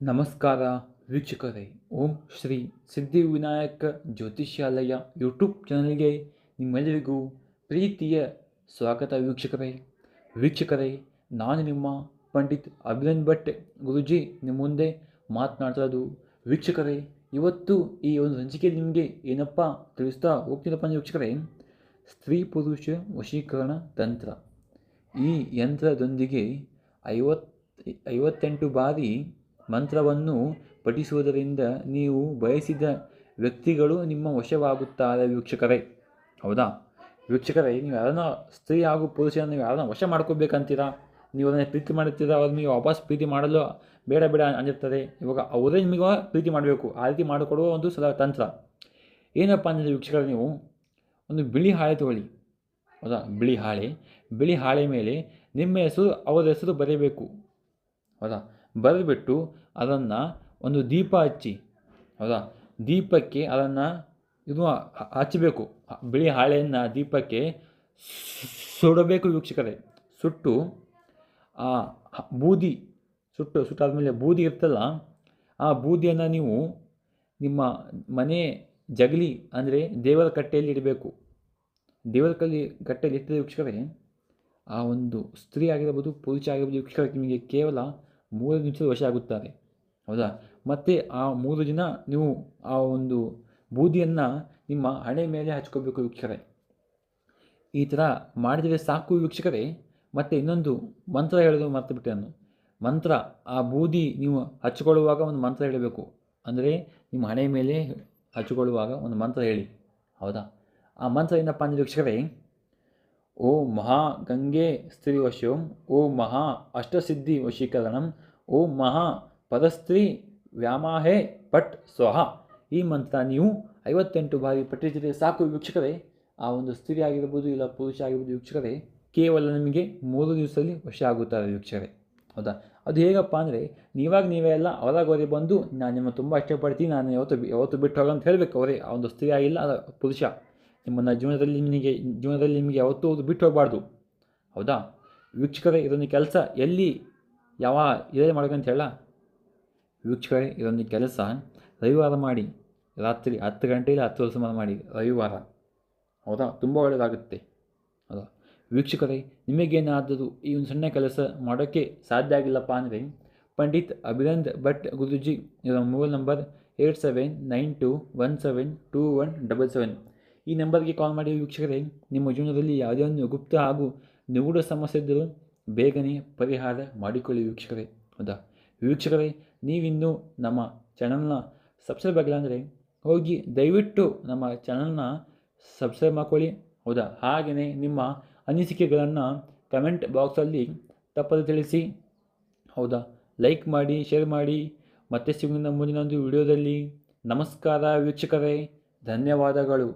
ನಮಸ್ಕಾರ ವೀಕ್ಷಕರೇ. ಓಂ ಶ್ರೀ ಸಿದ್ಧಿವಿನಾಯಕ ಜ್ಯೋತಿಷ್ಯಾಲಯ ಯೂಟ್ಯೂಬ್ ಚಾನಲ್ಗೆ ನಿಮ್ಮೆಲ್ಲರಿಗೂ ಪ್ರೀತಿಯ ಸ್ವಾಗತ ವೀಕ್ಷಕರೇ. ವೀಕ್ಷಕರೇ, ನಾನು ನಿಮ್ಮ ಪಂಡಿತ್ ಅಭಿನಂದ್ ಭಟ್ ಗುರುಜಿ. ನಿಮ್ಮ ಮುಂದೆ ಮಾತನಾಡ್ತಿರೋದು ವೀಕ್ಷಕರೇ, ಇವತ್ತು ಈ ಒಂದು ಸಂಚಿಕೆ ನಿಮಗೆ ಏನಪ್ಪ ತಿಳಿಸ್ತಾ ಹೋಗ್ತೀನಪ್ಪ ಅಂದರೆ ವೀಕ್ಷಕರೇ, ಸ್ತ್ರೀ ಪುರುಷ ವಶೀಕರಣ ತಂತ್ರ. ಈ ಯಂತ್ರದೊಂದಿಗೆ ಐವತ್ತು ಐವತ್ತೆಂಟು ಬಾರಿ ಮಂತ್ರವನ್ನು ಪಠಿಸುವುದರಿಂದ ನೀವು ಬಯಸಿದ ವ್ಯಕ್ತಿಗಳು ನಿಮ್ಮ ವಶವಾಗುತ್ತಾರೆ ವೀಕ್ಷಕರೇ. ಹೌದಾ? ವೀಕ್ಷಕರೇ, ನೀವು ಯಾರನ್ನ ಸ್ತ್ರೀ ಹಾಗೂ ಪುರುಷರನ್ನು ನೀವು ಯಾರನ್ನ ವಶ ಮಾಡ್ಕೋಬೇಕಂತೀರಾ? ನೀವು ಅದನ್ನು ಪ್ರೀತಿ ಮಾಡುತ್ತೀರಾ? ಅವ್ರು ನೀವು ವಾಪಸ್ ಪ್ರೀತಿ ಮಾಡಲು ಬೇಡ ಬೇಡ ಅಂದಿರ್ತಾರೆ ಇವಾಗ ಅವರೇ ನಿಮಗೆ ಪ್ರೀತಿ ಮಾಡಬೇಕು. ಆ ರೀತಿ ಮಾಡಿಕೊಡುವ ಒಂದು ಸಲ ತಂತ್ರ. ಏನಪ್ಪ ಅಂದರೆ ವೀಕ್ಷಕರು ನೀವು? ಒಂದು ಬಿಳಿ ಹಾಳೆ ತಗೊಳ್ಳಿ. ಹೌದಾ? ಬಿಳಿ ಹಾಳೆ. ಬಿಳಿ ಹಾಳೆ ಮೇಲೆ ನಿಮ್ಮ ಹೆಸರು, ಅವರ ಹೆಸರು ಬರೆಯಬೇಕು. ಹೌದಾ? ಬರೆದ್ಬಿಟ್ಟು ಅದನ್ನು ಒಂದು ದೀಪ ಹಚ್ಚಿ, ಹೌದಾ? ದೀಪಕ್ಕೆ ಅದನ್ನು ಇದು ಹಚ್ಚಬೇಕು. ಬಿಳಿ ಹಾಳೆಯನ್ನು ದೀಪಕ್ಕೆ ಸುಡಬೇಕು ವೀಕ್ಷಕರೇ. ಸುಟ್ಟು, ಆ ಬೂದಿ ಸುಟ್ಟು ಸುಟ್ಟಾದ್ಮೇಲೆ ಬೂದಿ ಇರ್ತಲ್ಲ, ಆ ಬೂದಿಯನ್ನು ನೀವು ನಿಮ್ಮ ಮನೆ ಜಗಲಿ ಅಂದರೆ ದೇವರ ಕಟ್ಟೆಯಲ್ಲಿ ಇಡಬೇಕು. ದೇವರ ಕಲ್ಲಿ, ಕಟ್ಟೆಯಲ್ಲಿ ಇಟ್ಟಿದ ವೀಕ್ಷಕರೇ. ಆ ಒಂದು ಸ್ತ್ರೀ ಆಗಿರ್ಬೋದು, ಪುರುಷ ಆಗಿರ್ಬೋದು ವೀಕ್ಷಕರೇ, ನಿಮಗೆ ಕೇವಲ ಮೂರು ನಿಮಿಷದ ವಶ ಆಗುತ್ತಾರೆ. ಹೌದಾ? ಮತ್ತು ಆ ಮೂರು ದಿನ ನೀವು ಆ ಒಂದು ಬೂದಿಯನ್ನು ನಿಮ್ಮ ಹಣೆ ಮೇಲೆ ಹಚ್ಕೋಬೇಕು ವೀಕ್ಷಕರೇ. ಈ ಥರ ಮಾಡಿದರೆ ಸಾಕು ವೀಕ್ಷಕರೇ. ಮತ್ತು ಇನ್ನೊಂದು ಮಂತ್ರ ಹೇಳೋದು ಮರ್ತು ಬಿಟ್ಟೆ ನಾನು. ಮಂತ್ರ, ಆ ಬೂದಿ ನೀವು ಹಚ್ಕೊಳ್ಳುವಾಗ ಒಂದು ಮಂತ್ರ ಹೇಳಬೇಕು. ಅಂದರೆ ನಿಮ್ಮ ಹಣೆ ಮೇಲೆ ಹಚ್ಕೊಳ್ಳುವಾಗ ಒಂದು ಮಂತ್ರ ಹೇಳಿ. ಹೌದಾ? ಆ ಮಂತ್ರ ಏನಪ್ಪ ಅಂದರೆ ವೀಕ್ಷಕರೇ ಓ ಮಹಾ ಗಂಗೆ ಸ್ತ್ರೀ ವಶಂ ಓ ಮಹಾ ಅಷ್ಟಸಿದ್ಧಿ ವಶೀಕರಣಂ, ಓ ಮಹಾ ಪದಸ್ತ್ರೀ ವ್ಯಾಮಾಹೆ ಪಟ್ ಸ್ವಹ. ಈ ಮಂತ್ರ ನೀವು ಐವತ್ತೆಂಟು ಬಾರಿ ಪಠಿಸಿದರೆ ಸಾಕು ವೀಕ್ಷಕರೇ. ಆ ಒಂದು ಸ್ತ್ರೀ ಆಗಿರ್ಬೋದು ಇಲ್ಲ ಪುರುಷ ಆಗಿರ್ಬೋದು ವೀಕ್ಷಕರೇ, ಕೇವಲ ನಿಮಗೆ ಮೂರು ದಿವಸದಲ್ಲಿ ವಶ ಆಗುತ್ತಾರೆ ವೀಕ್ಷಕರೇ. ಹೌದಾ? ಅದು ಹೇಗಪ್ಪ ಅಂದರೆ, ನೀವಾಗ ನೀವೇ ಎಲ್ಲ ಹೊರಗೋರಿ ಬಂದು, ನಾನು ನಿಮ್ಮ ತುಂಬ ಇಷ್ಟಪಡ್ತೀನಿ, ನಾನು ಯಾವತ್ತು ಯಾವತ್ತು ಬಿಟ್ಟು ಹೋಗೋ ಅಂತ ಹೇಳಬೇಕು ಅವರೇ. ಆ ಒಂದು ಸ್ತ್ರೀ ಆಗಿಲ್ಲ ಅಲ್ಲ ಪುರುಷ. ನಿಮ್ಮನ್ನು ಜೀವನದಲ್ಲಿ ನಿಮಗೆ ಜೀವನದಲ್ಲಿ ನಿಮಗೆ ಯಾವತ್ತೂ ಅದು ಬಿಟ್ಟು ಹೋಗಬಾರ್ದು. ಹೌದಾ? ವೀಕ್ಷಕರೇ, ಇದೊಂದು ಕೆಲಸ. ಎಲ್ಲಿ, ಯಾವ ಇದೇ ಮಾಡ್ಬೇಕಂತ ಹೇಳ. ವೀಕ್ಷಕರೇ, ಇದೊಂದು ಕೆಲಸ. ರವಿವಾರ ಮಾಡಿ. ರಾತ್ರಿ ಹತ್ತು ಗಂಟೆಯಲ್ಲಿ ಹತ್ತು ಸುಮಾರು ಮಾಡಿ. ರವಿವಾರ. ಹೌದಾ? ತುಂಬ ಒಳ್ಳೆಯದಾಗುತ್ತೆ ಹೌದಾ? ವೀಕ್ಷಕರೇ, ನಿಮಗೇನಾದರೂ ಈ ಒಂದು ಸಣ್ಣ ಕೆಲಸ ಮಾಡೋಕ್ಕೆ ಸಾಧ್ಯ ಆಗಿಲ್ಲಪ್ಪ ಅಂದರೆ, ಪಂಡಿತ್ ಅಭಿನಂದ್ ಭಟ್ ಗುರುಜಿ ಇವರ mobile number eight seven nine two one seven two one double seven. ಈ ನಂಬರ್ಗೆ ಕಾಲ್ ಮಾಡಿ ವೀಕ್ಷಕರೇ, ನಿಮ್ಮ ಜೀವನದಲ್ಲಿ ಯಾವುದೇ ಒಂದು ಗುಪ್ತ ಹಾಗೂ ನಿಗೂಢ ಸಮಸ್ಯೆ ಇದ್ದರೂ ಬೇಗನೆ ಪರಿಹಾರ ಮಾಡಿಕೊಳ್ಳಿ ವೀಕ್ಷಕರೇ. ಹೌದಾ? ವೀಕ್ಷಕರೇ, ನೀವಿನ್ನೂ ನಮ್ಮ ಚಾನಲ್ನ ಸಬ್ಸ್ಕ್ರೈಬ್ ಆಗಿಲ್ಲ ಅಂದರೆ ಹೋಗಿ ದಯವಿಟ್ಟು ನಮ್ಮ ಚಾನಲ್ನ ಸಬ್ಸ್ಕ್ರೈಬ್ ಮಾಡ್ಕೊಳ್ಳಿ. ಹೌದಾ? ಹಾಗೆಯೇ ನಿಮ್ಮ ಅನಿಸಿಕೆಗಳನ್ನು ಕಮೆಂಟ್ ಬಾಕ್ಸಲ್ಲಿ ತಪ್ಪದೆ ತಿಳಿಸಿ. ಹೌದಾ? ಲೈಕ್ ಮಾಡಿ, ಶೇರ್ ಮಾಡಿ. ಮತ್ತೆ ಸಿಗೋಣ ಮುಂದಿನ ಒಂದು ವಿಡಿಯೋದಲ್ಲಿ ನಮಸ್ಕಾರ ವೀಕ್ಷಕರೇ. ಧನ್ಯವಾದಗಳು.